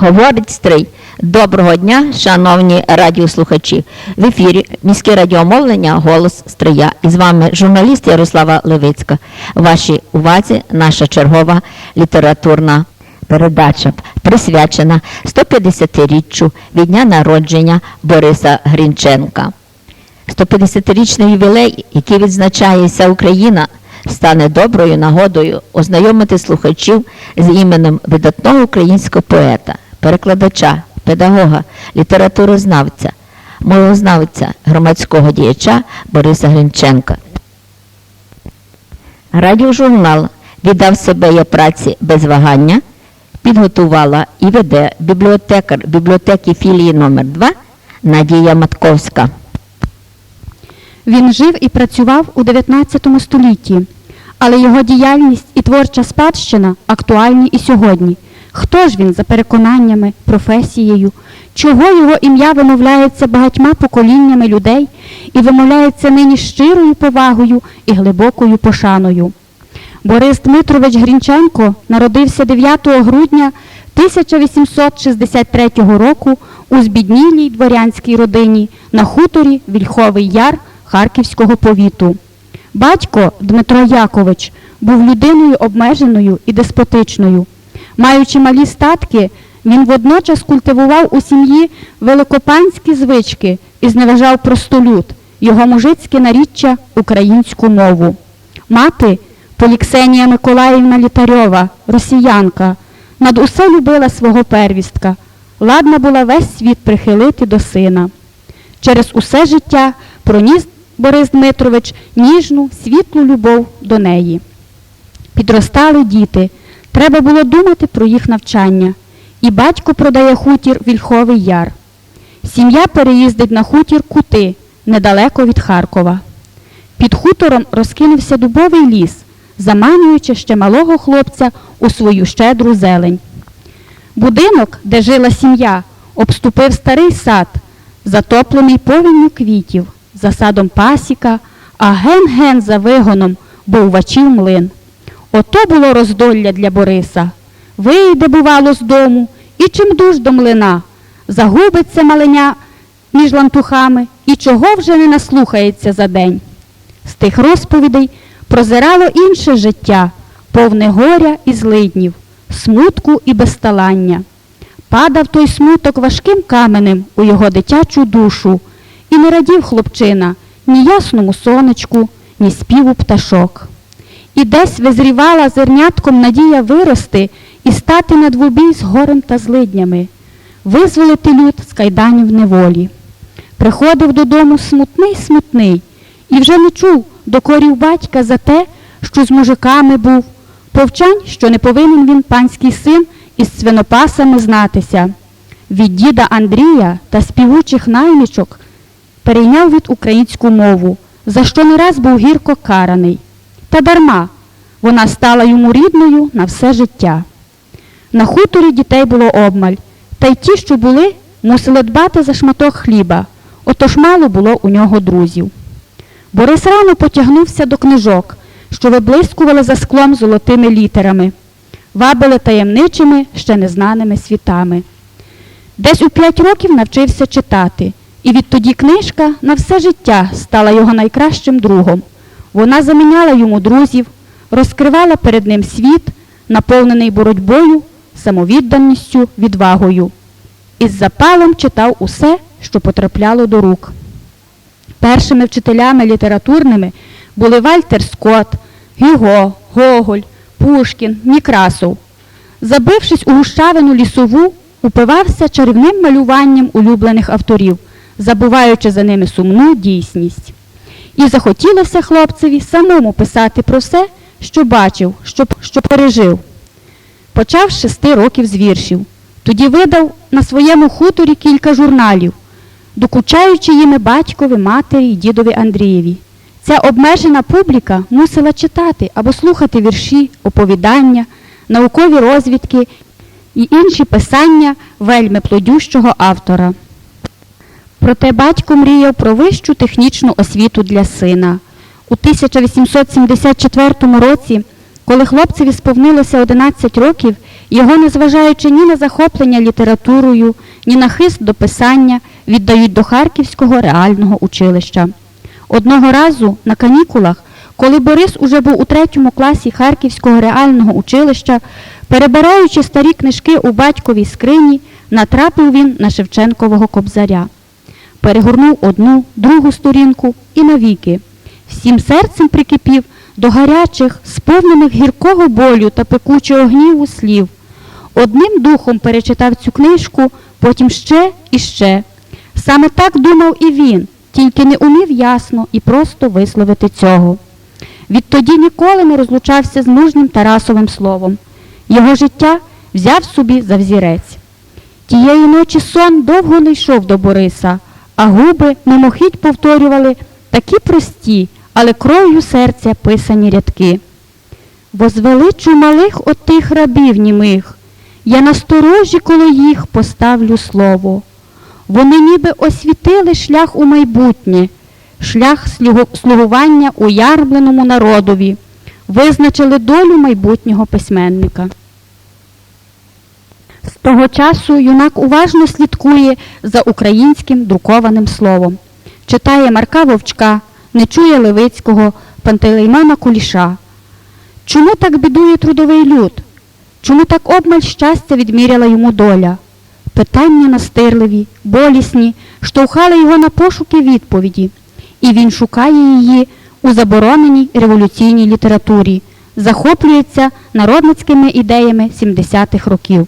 Говорить стрий. Доброго дня, шановні радіослухачі. В ефірі міське радіомовлення Голос Стрия. І з вами журналіст Ярослава Левицька. Вашій увазі наша чергова літературна передача присвячена 150-річчю від дня народження Бориса Грінченка. 150-річний ювілей, який відзначає вся Україна, стане доброю нагодою ознайомити слухачів з іменем видатного українського поета, перекладача, педагога, літературознавця, мовознавця, громадського діяча Бориса Гринченка. Радіожурнал віддав себе я праці без вагання, підготувала і веде бібліотекар бібліотеки філії номер 2 Надія Матковська. Він жив і працював у 19 столітті, але його діяльність і творча спадщина актуальні і сьогодні. Хто ж він за переконаннями, професією? Чого його ім'я вимовляється багатьма поколіннями людей і вимовляється нині щирою повагою і глибокою пошаною? Борис Дмитрович Грінченко народився 9 грудня 1863 року у збіднілій дворянській родині на хуторі Вільховий Яр Харківського повіту. Батько Дмитро Якович був людиною обмеженою і деспотичною. Маючи малі статки, він водночас культивував у сім'ї великопанські звички і зневажав простолюд, його мужицьке наріччя українську мову. Мати Поліксенія Миколаївна Літарьова, росіянка, над усе любила свого первістка, ладна була весь світ прихилити до сина. Через усе життя проніс Борис Дмитрович ніжну, світлу любов до неї. Підростали діти, треба було думати про їх навчання. І батько продає хутір Вільховий Яр. Сім'я переїздить на хутір Кути, недалеко від Харкова. Під хутором розкинувся дубовий ліс, заманюючи ще малого хлопця у свою щедру зелень. Будинок, де жила сім'я, обступив старий сад, затоплений повінню квітів, за садом пасіка, а ген-ген за вигоном боввачів млин. Ото було роздолля для Бориса. Вийде, бувало, з дому, і чим дуж до млина, загубиться маленя між лантухами, і чого вже не наслухається за день. З тих розповідей прозирало інше життя, повне горя і злиднів, смутку і безталання. Падав той смуток важким каменем у його дитячу душу, і не радів хлопчина ні ясному сонечку, ні співу пташок. І десь визрівала зернятком надія вирости і стати на двобій з горем та злиднями, визволити люд з кайданів неволі. Приходив додому смутний, смутний, і вже не чув докорів батька за те, що з мужиками був, повчань, що не повинен він панський син із свинопасами знатися. Від діда Андрія та співучих наймічок перейняв від українську мову, за що не раз був гірко караний. Та дарма вона стала йому рідною на все життя. На хуторі дітей було обмаль, та й ті, що були, мусили дбати за шматок хліба, отож мало було у нього друзів. Борис рано потягнувся до книжок, що виблискували за склом золотими літерами, вабили таємничими, ще незнаними світами. Десь у п'ять років навчився читати, і відтоді книжка на все життя стала його найкращим другом. Вона заміняла йому друзів, розкривала перед ним світ, наповнений боротьбою, самовідданістю, відвагою. Із запалом читав усе, що потрапляло до рук. Першими вчителями літературними були Вальтер Скотт, Гюго, Гоголь, Пушкін, Нікрасов. Забившись у гущавину лісову, упивався чарівним малюванням улюблених авторів, забуваючи за ними сумну дійсність. І захотілося хлопцеві самому писати про все, що бачив, що, що пережив. Почав з шести років з віршів. Тоді видав на своєму хуторі кілька журналів, докучаючи їми батькові, матері й дідові Андрієві. Ця обмежена публіка мусила читати або слухати вірші, оповідання, наукові розвідки і інші писання вельми плодющого автора. Проте батько мріяв про вищу технічну освіту для сина. У 1874 році, коли хлопцеві сповнилося 11 років, Його, незважаючи ні на захоплення літературою, ні на хист до писання, віддають до Харківського реального училища. Одного разу на канікулах, коли Борис уже був у третьому класі Харківського реального училища, перебираючи старі книжки у батьковій скрині, натрапив він на Шевченкового кобзаря. Перегорнув одну, другу сторінку і навіки. Всім серцем прикипів до гарячих, сповнених гіркого болю та пекучого гніву слів. Одним духом перечитав цю книжку, потім ще і ще. Саме так думав і він, тільки не умів ясно і просто висловити цього. Відтоді ніколи не розлучався з мужнім Тарасовим словом. Його життя взяв собі за взірець. Тієї ночі сон довго не йшов до Бориса, а губи мимохідь повторювали такі прості, але кров'ю серця писані рядки. Возвеличу малих отих рабів німих, я насторожі коло їх поставлю слово. Вони ніби освітили шлях у майбутнє, шлях слугу- слугування уярбленому народові, визначили долю майбутнього письменника. З того часу юнак уважно слідкує за українським друкованим словом, читає Марка Вовчка, не чує Левицького, Пантелеймона Куліша. Чому так бідує трудовий люд? Чому так обмаль щастя відміряла йому доля? Питання настирливі, болісні, штовхали його на пошуки відповіді, і він шукає її у забороненій революційній літературі, захоплюється народницькими ідеями 70-х років.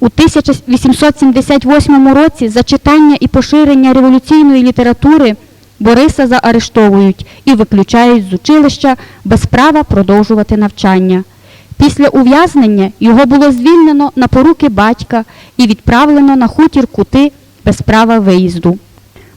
У 1878 році за читання і поширення революційної літератури Бориса заарештовують і виключають з училища без права продовжувати навчання. Після ув'язнення його було звільнено на поруки батька і відправлено на хутір кути без права виїзду.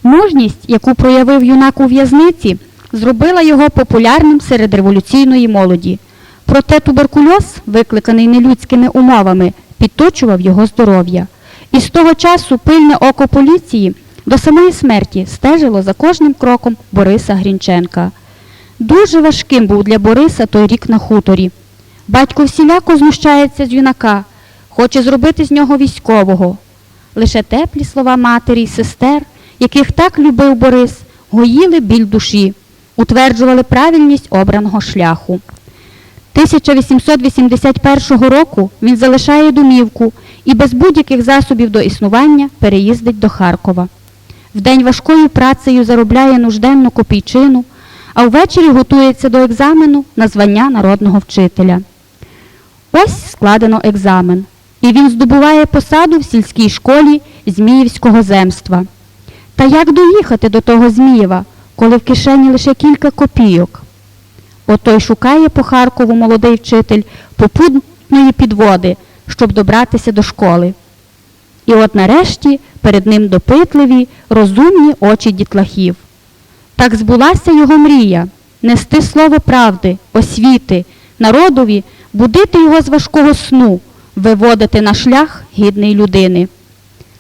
Мужність, яку проявив юнак у в'язниці, зробила його популярним серед революційної молоді. Проте туберкульоз, викликаний нелюдськими умовами, підточував його здоров'я. І з того часу пильне око поліції до самої смерті стежило за кожним кроком Бориса Грінченка. Дуже важким був для Бориса той рік на хуторі. Батько всіляко знущається з юнака, хоче зробити з нього військового. Лише теплі слова матері й сестер, яких так любив Борис, гоїли біль душі, утверджували правильність обраного шляху. 1881 року він залишає домівку і без будь-яких засобів до існування переїздить до Харкова. Вдень важкою працею заробляє нужденну копійчину, а ввечері готується до екзамену на звання народного вчителя. Ось складено екзамен, і він здобуває посаду в сільській школі Зміївського земства. Та як доїхати до того Змієва, коли в кишені лише кілька копійок? Ото й шукає по Харкову молодий вчитель попутної підводи, щоб добратися до школи. І от нарешті перед ним допитливі, розумні очі дітлахів. Так збулася його мрія нести слово правди, освіти, народові, будити його з важкого сну, виводити на шлях гідної людини.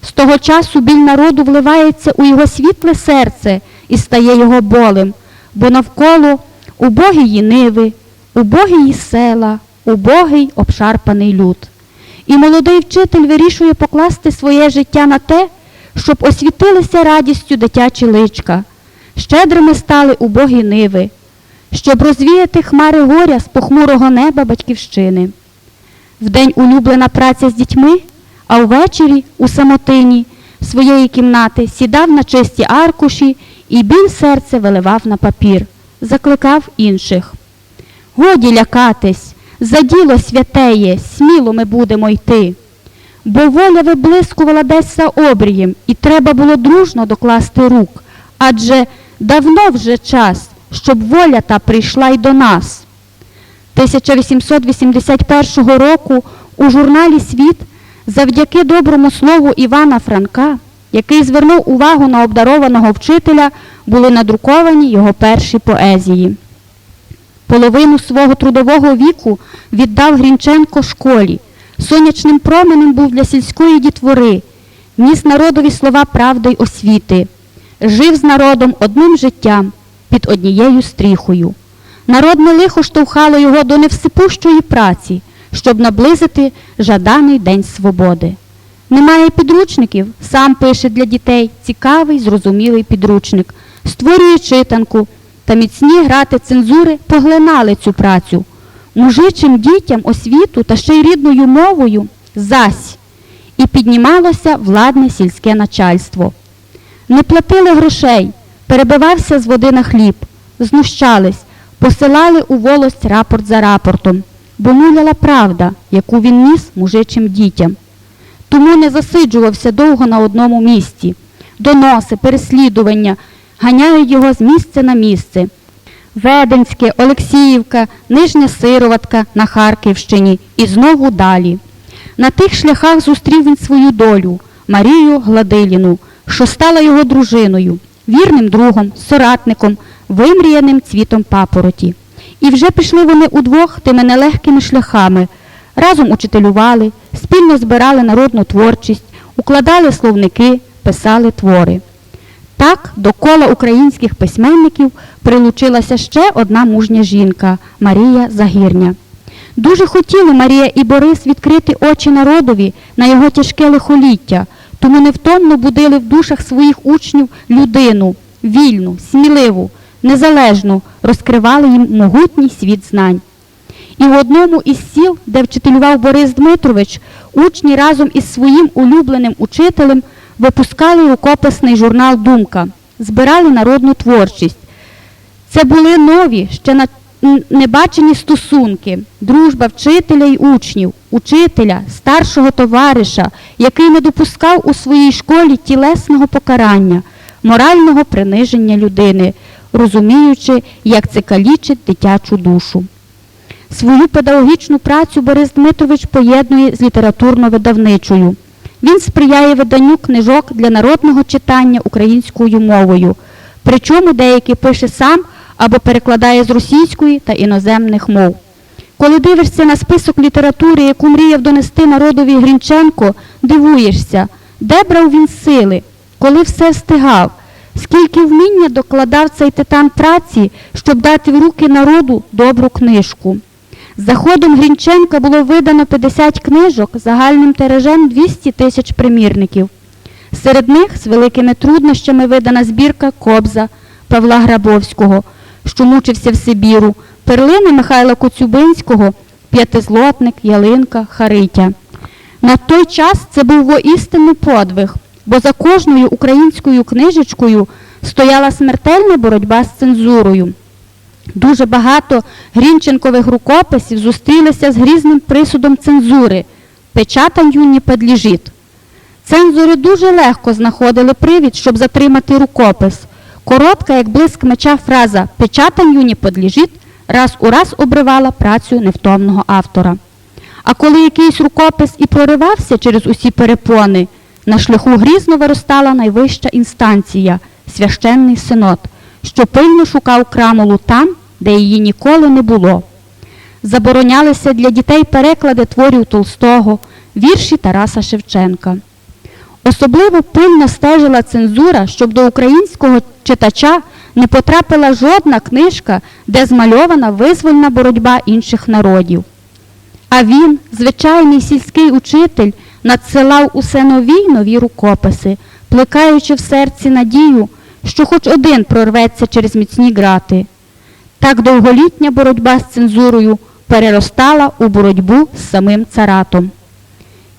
З того часу біль народу вливається у його світле серце і стає його болем, бо навколо убогії ниви, убогії села, убогий обшарпаний люд. І молодий вчитель вирішує покласти своє життя на те, щоб освітилися радістю дитячі личка, щедрими стали убогі ниви, щоб розвіяти хмари горя з похмурого неба батьківщини. Вдень улюблена праця з дітьми, а ввечері у самотині своєї кімнати сідав на чисті аркуші і біль серце виливав на папір, закликав інших. Годі лякатись, за діло святеє, сміло ми будемо йти. Бо воля виблискувала десь за обрієм, і треба було дружно докласти рук, адже давно вже час, щоб воля та прийшла й до нас. 1881 року у журналі Світ завдяки доброму слову Івана Франка, який звернув увагу на обдарованого вчителя, були надруковані його перші поезії. Половину свого трудового віку віддав Грінченко школі. Сонячним променем був для сільської дітвори, ніс народові слова правди й освіти, жив з народом одним життям під однією стріхою. Народне лихо штовхало його до невсипущої праці, щоб наблизити жаданий День свободи. Немає підручників, сам пише для дітей цікавий, зрозумілий підручник, створює читанку, та міцні грати цензури поглинали цю працю. Мужичим дітям освіту та ще й рідною мовою зась. І піднімалося владне сільське начальство. Не платили грошей, перебивався з води на хліб, знущались, посилали у волость рапорт за рапортом, бо муляла правда, яку він ніс мужичим дітям. Тому не засиджувався довго на одному місці. Доноси, переслідування ганяють його з місця на місце. Веденське, Олексіївка, Нижня Сироватка на Харківщині і знову далі. На тих шляхах зустрів він свою долю Марію Гладиліну, що стала його дружиною, вірним другом, соратником, вимріяним цвітом папороті. І вже пішли вони удвох тими нелегкими шляхами, разом учителювали, спільно збирали народну творчість, укладали словники, писали твори. Так до кола українських письменників прилучилася ще одна мужня жінка Марія Загірня. Дуже хотіли Марія і Борис відкрити очі народові на його тяжке лихоліття, тому невтомно будили в душах своїх учнів людину, вільну, сміливу, незалежну, розкривали їм могутній світ знань. І в одному із сіл, де вчителював Борис Дмитрович, учні разом із своїм улюбленим учителем випускали рукописний журнал Думка, збирали народну творчість. Це були нові, ще небачені стосунки, дружба вчителя й учнів, учителя, старшого товариша, який не допускав у своїй школі тілесного покарання, морального приниження людини, розуміючи, як це калічить дитячу душу. Свою педагогічну працю Борис Дмитрович поєднує з літературно-видавничою. Він сприяє виданню книжок для народного читання українською мовою, причому деякі пише сам або перекладає з російської та іноземних мов. Коли дивишся на список літератури, яку мріяв донести народові Грінченко, дивуєшся, де брав він сили, коли все встигав, скільки вміння докладав цей титан праці, щоб дати в руки народу добру книжку. За ходом Грінченка було видано 50 книжок загальним тиражем 200 тисяч примірників. Серед них з великими труднощами видана збірка Кобза Павла Грабовського, що мучився в Сибіру, перлини Михайла Коцюбинського, П'ятизлотник, Ялинка, Харитя. На той час це був воістину подвиг, бо за кожною українською книжечкою стояла смертельна боротьба з цензурою. Дуже багато Грінченкових рукописів зустрілися з грізним присудом цензури печатанню не підлежить. Цензори дуже легко знаходили привід, щоб затримати рукопис. Коротка, як блиск меча фраза печатанню не підлежить раз у раз обривала працю невтомного автора. А коли якийсь рукопис і проривався через усі перепони, на шляху грізно виростала найвища інстанція священний синод, що пильно шукав крамолу там, де її ніколи не було. Заборонялися для дітей переклади творів Толстого, вірші Тараса Шевченка. Особливо пильно стежила цензура, щоб до українського читача не потрапила жодна книжка, де змальована визвольна боротьба інших народів. А він, звичайний сільський учитель, надсилав усе нові й нові рукописи, плекаючи в серці надію, що хоч один прорветься через міцні грати. Так довголітня боротьба з цензурою переростала у боротьбу з самим царатом.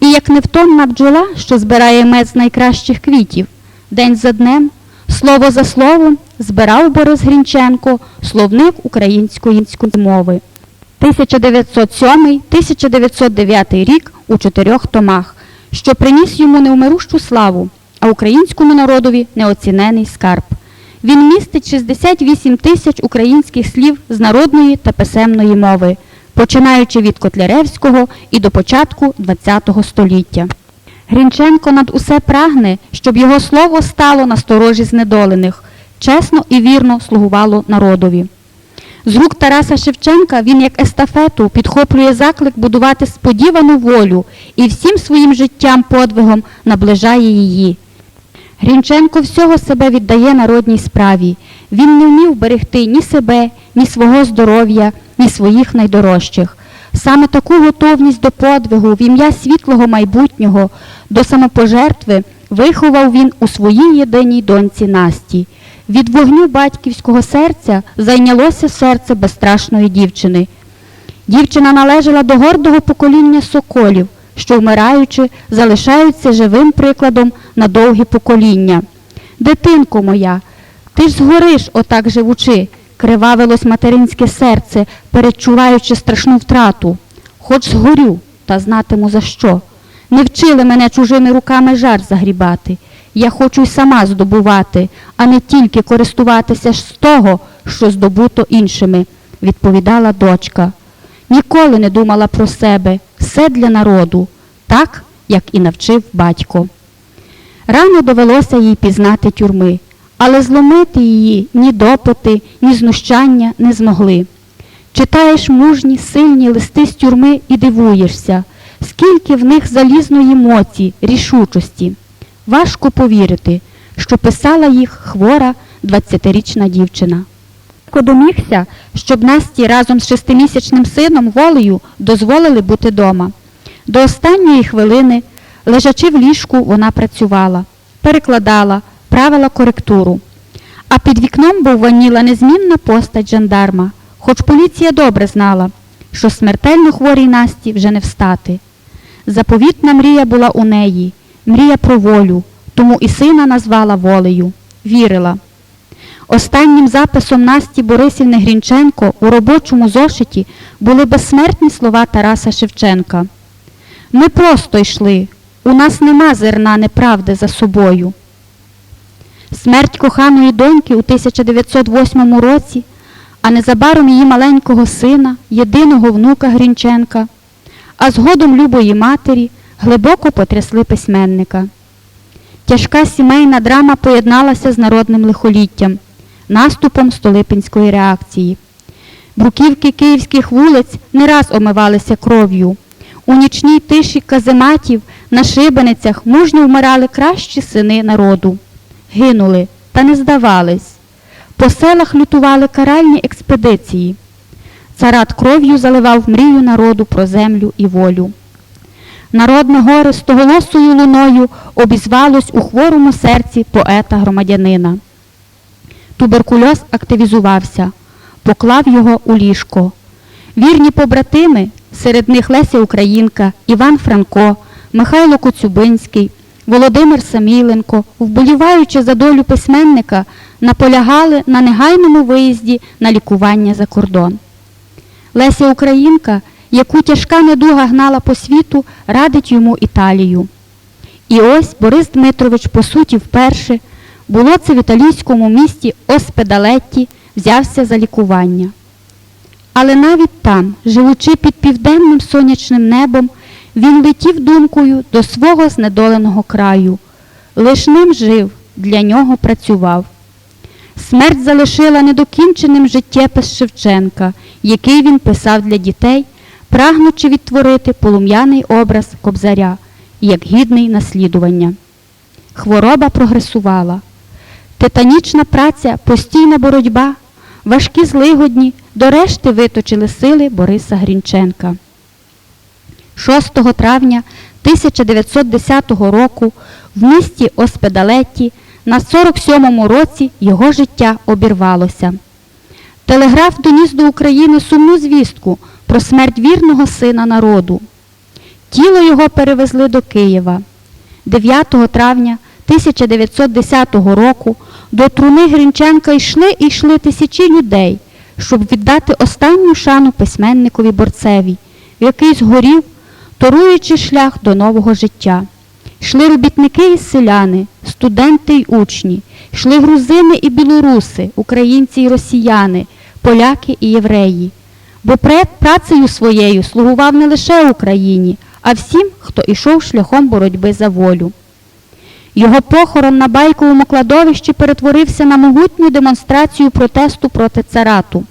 І як невтомна бджола, що збирає мед з найкращих квітів, день за днем, слово за словом, збирав Борис Грінченко словник української мови. 1907-1909 рік у чотирьох томах, що приніс йому невмирущу славу, а українському народові неоцінений скарб. Він містить 68 тисяч українських слів з народної та писемної мови, починаючи від Котляревського і до початку ХХ століття. Грінченко над усе прагне, щоб його слово стало на сторожі знедолених, чесно і вірно слугувало народові. З рук Тараса Шевченка він як естафету підхоплює заклик будувати сподівану волю і всім своїм життям подвигом наближає її. Грінченко всього себе віддає народній справі. Він не вмів берегти ні себе, ні свого здоров'я, ні своїх найдорожчих. Саме таку готовність до подвигу в ім'я світлого майбутнього, до самопожертви виховав він у своїй єдиній доньці Насті. Від вогню батьківського серця зайнялося серце безстрашної дівчини. Дівчина належала до гордого покоління соколів, що, вмираючи, залишаються живим прикладом на довгі покоління. Дитинко моя, ти ж згориш, отак живучи, кривавилось материнське серце, передчуваючи страшну втрату. Хоч згорю, та знатиму за що. Не вчили мене чужими руками жар загрібати. Я хочу й сама здобувати, а не тільки користуватися ж з того, що здобуто іншими, відповідала дочка. Ніколи не думала про себе, все для народу, так, як і навчив батько. Рано довелося їй пізнати тюрми, але зломити її ні допити, ні знущання не змогли. Читаєш мужні, сильні листи з тюрми і дивуєшся, скільки в них залізної моці, рішучості. Важко повірити, що писала їх хвора 20-річна дівчина. Домігся, щоб Насті разом з шестимісячним сином волею дозволили бути дома. До останньої хвилини, лежачи в ліжку, вона працювала, перекладала, правила коректуру. А під вікном бовваніла незмінна постать жандарма, хоч поліція добре знала, що смертельно хворій Насті вже не встати. Заповітна мрія була у неї, мрія про волю, тому і сина назвала волею, вірила. Останнім записом Насті Борисівни Грінченко у робочому зошиті були безсмертні слова Тараса Шевченка. Ми просто йшли, у нас нема зерна неправди за собою. Смерть коханої доньки у 1908 році, а незабаром її маленького сина, єдиного внука Грінченка, а згодом любої матері глибоко потрясли письменника. Тяжка сімейна драма поєдналася з народним лихоліттям, наступом Столипинської реакції. Бруківки київських вулиць не раз омивалися кров'ю. У нічній тиші казематів на шибеницях мужньо вмирали кращі сини народу. Гинули та не здавались. По селах лютували каральні експедиції. Царат кров'ю заливав мрію народу про землю і волю. Народне горе стоголосою луною обізвалось у хворому серці поета-громадянина. Туберкульоз активізувався, поклав його у ліжко. Вірні побратими, серед них Леся Українка, Іван Франко, Михайло Коцюбинський, Володимир Саміленко, вболіваючи за долю письменника, наполягали на негайному виїзді на лікування за кордон. Леся Українка, яку тяжка недуга гнала по світу, радить йому Італію. І ось Борис Дмитрович, по суті, вперше, було це в італійському місті Оспедалетті, взявся за лікування. Але навіть там, живучи під південним сонячним небом, він летів думкою до свого знедоленого краю. Лиш ним жив, для нього працював. Смерть залишила недокінченим життєпис Шевченка, який він писав для дітей, прагнучи відтворити полум'яний образ кобзаря, як гідний наслідування. Хвороба прогресувала. Титанічна праця, постійна боротьба, важкі злигодні до решти виточили сили Бориса Грінченка. 6 травня 1910 року в місті Оспедалетті на 47-му році його життя обірвалося. Телеграф доніс до України сумну звістку про смерть вірного сина народу. Тіло його перевезли до Києва. 9 травня 1910 року до труни Грінченка йшли і йшли тисячі людей, щоб віддати останню шану письменникові борцеві, який згорів, торуючи шлях до нового життя. Йшли робітники і селяни, студенти й учні, йшли грузини і білоруси, українці і росіяни, поляки і євреї. Бо працею своєю слугував не лише Україні, а всім, хто йшов шляхом боротьби за волю. Його похорон на байковому кладовищі перетворився на могутню демонстрацію протесту проти царату.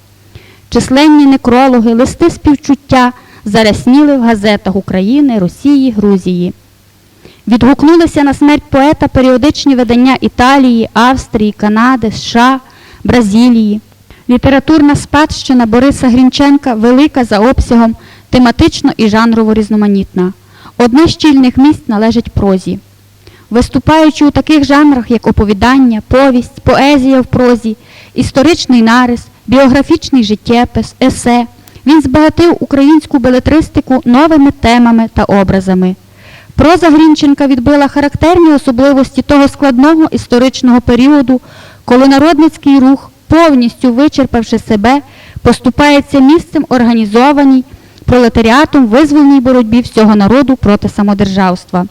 Численні некрологи, листи співчуття зарясніли в газетах України, Росії, Грузії. Відгукнулися на смерть поета періодичні видання Італії, Австрії, Канади, США, Бразилії. Літературна спадщина Бориса Грінченка велика за обсягом тематично і жанрово різноманітна. Одне з чільних місць належить прозі. Виступаючи у таких жанрах, як оповідання, повість, поезія в прозі, історичний нарис, біографічний життєпис, есе, він збагатив українську белетристику новими темами та образами. Проза Грінченка відбила характерні особливості того складного історичного періоду, коли народницький рух, повністю вичерпавши себе, поступається місцем організованій пролетаріатом визвольній боротьбі всього народу проти самодержавства.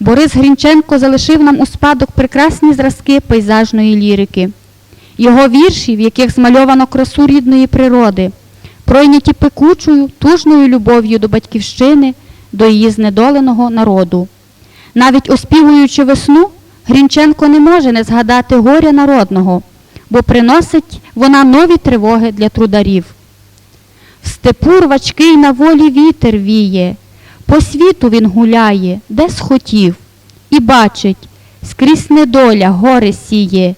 Борис Грінченко залишив нам у спадок прекрасні зразки пейзажної лірики. Його вірші, в яких змальовано красу рідної природи, пройняті пекучою, тужною любов'ю до батьківщини, до її знедоленого народу. Навіть оспівуючи весну, Грінченко не може не згадати горя народного, бо приносить вона нові тривоги для трударів. В степу рвачкий на волі вітер віє, по світу він гуляє, де схотів, і бачить, скрізь недоля горе сіє,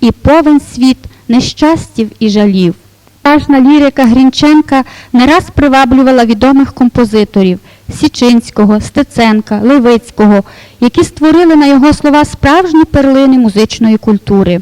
і повен світ нещастів і жалів. Пажна лірика Грінченка не раз приваблювала відомих композиторів Січинського, Стеценка, Левицького, які створили на його слова справжні перлини музичної культури.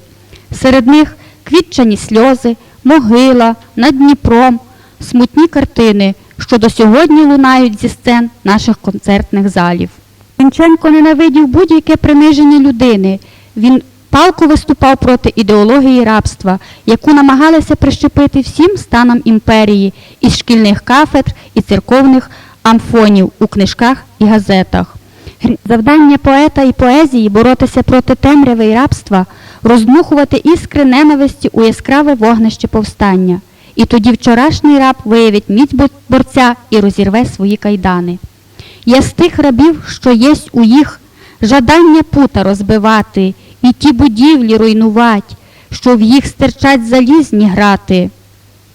Серед них квітчані сльози, могила, над Дніпром, смутні картини, що до сьогодні лунають зі сцен наших концертних залів. Грінченко ненавидів будь-яке приниження людини. Він палко виступав проти ідеології рабства, яку намагалися прищепити всім станам імперії із шкільних кафедр і церковних амфонів у книжках і газетах. Завдання поета і поезії боротися проти темряви і рабства, роздмухувати іскри ненависті у яскраве вогнище повстання. І тоді вчорашній раб виявить міць борця і розірве свої кайдани. Я з тих рабів, що єсть у їх, жадання пута розбивати, і ті будівлі руйнувати, що в їх стирчать залізні грати.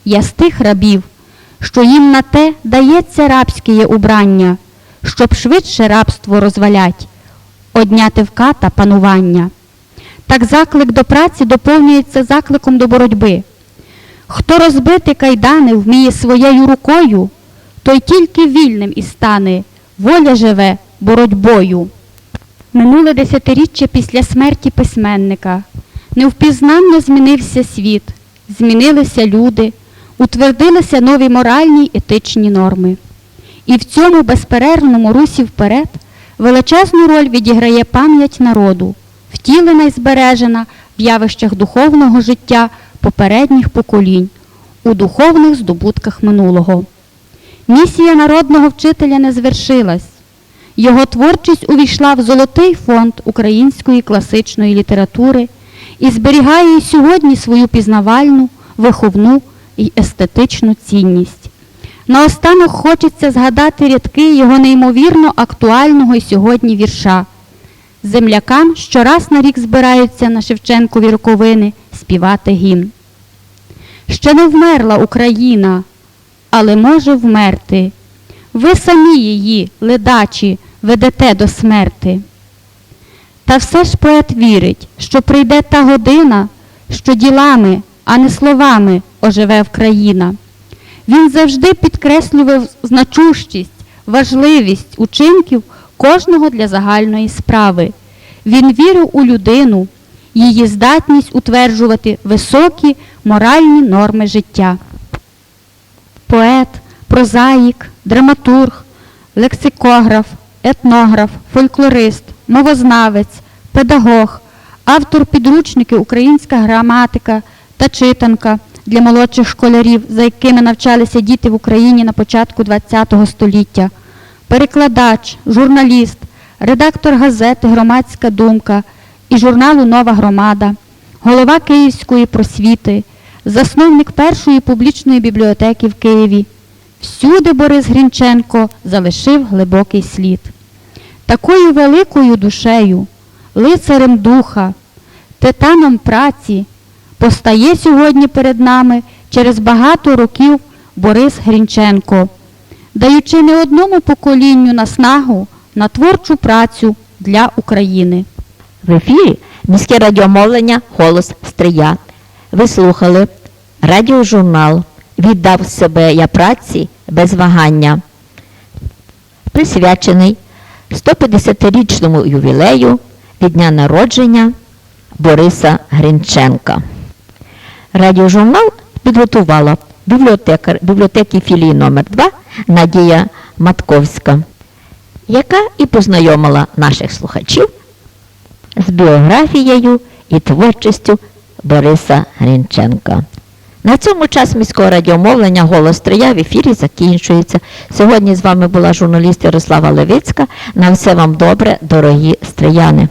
Я з тих рабів, що їм на те дається рабське убрання, щоб швидше рабство розвалять, одняти в ката панування. Так заклик до праці доповнюється закликом до боротьби. Хто розбити кайдани вміє своєю рукою, той тільки вільним і стане, воля живе боротьбою. Минуле десятиріччя після смерті письменника. Невпізнанно змінився світ, змінилися люди, утвердилися нові моральні й етичні норми. І в цьому безперервному русі вперед величезну роль відіграє пам'ять народу, втілена й збережена в явищах духовного життя попередніх поколінь, у духовних здобутках минулого. Місія народного вчителя не звершилась. Його творчість увійшла в золотий фонд української класичної літератури і зберігає й сьогодні свою пізнавальну, виховну і естетичну цінність. Наостанок хочеться згадати рядки його неймовірно актуального й сьогодні вірша. Землякам щораз на рік збираються на Шевченкові роковини співати гімн. Ще не вмерла Україна, але може вмерти. Ви самі її, ледачі, ведете до смерти. Та все ж поет вірить, що прийде та година, що ділами, а не словами оживе в країна. Він завжди підкреслював значущість, важливість учинків кожного для загальної справи. Він вірив у людину, її здатність утверджувати високі моральні норми життя. Поет, прозаїк, драматург, лексикограф, етнограф, фольклорист, мовознавець, педагог, автор підручники Українська граматика та читанка для молодших школярів, за якими навчалися діти в Україні на початку ХХ століття, перекладач, журналіст, редактор газети Громадська думка і журналу Нова громада, голова Київської просвіти, засновник першої публічної бібліотеки в Києві. Всюди Борис Грінченко залишив глибокий слід. Такою великою душею, лицарем духа, титаном праці постає сьогодні перед нами через багато років Борис Грінченко, даючи не одному поколінню наснагу на творчу працю для України. В ефірі міське радіомовлення Голос Стрия. Ви слухали радіожурнал віддав себе я праці без вагання, присвячений 150-річному ювілею від дня народження Бориса Гринченка. Радіожурнал підготувала бібліотекар бібліотеки філії номер 2 Надія Матковська, яка і познайомила наших слухачів з біографією і творчістю Бориса Гринченка. На цьому час міського радіомовлення Голос Стрия в ефірі закінчується. Сьогодні з вами була журналіст Ярослава Левицька. На все вам добре, дорогі стрияни.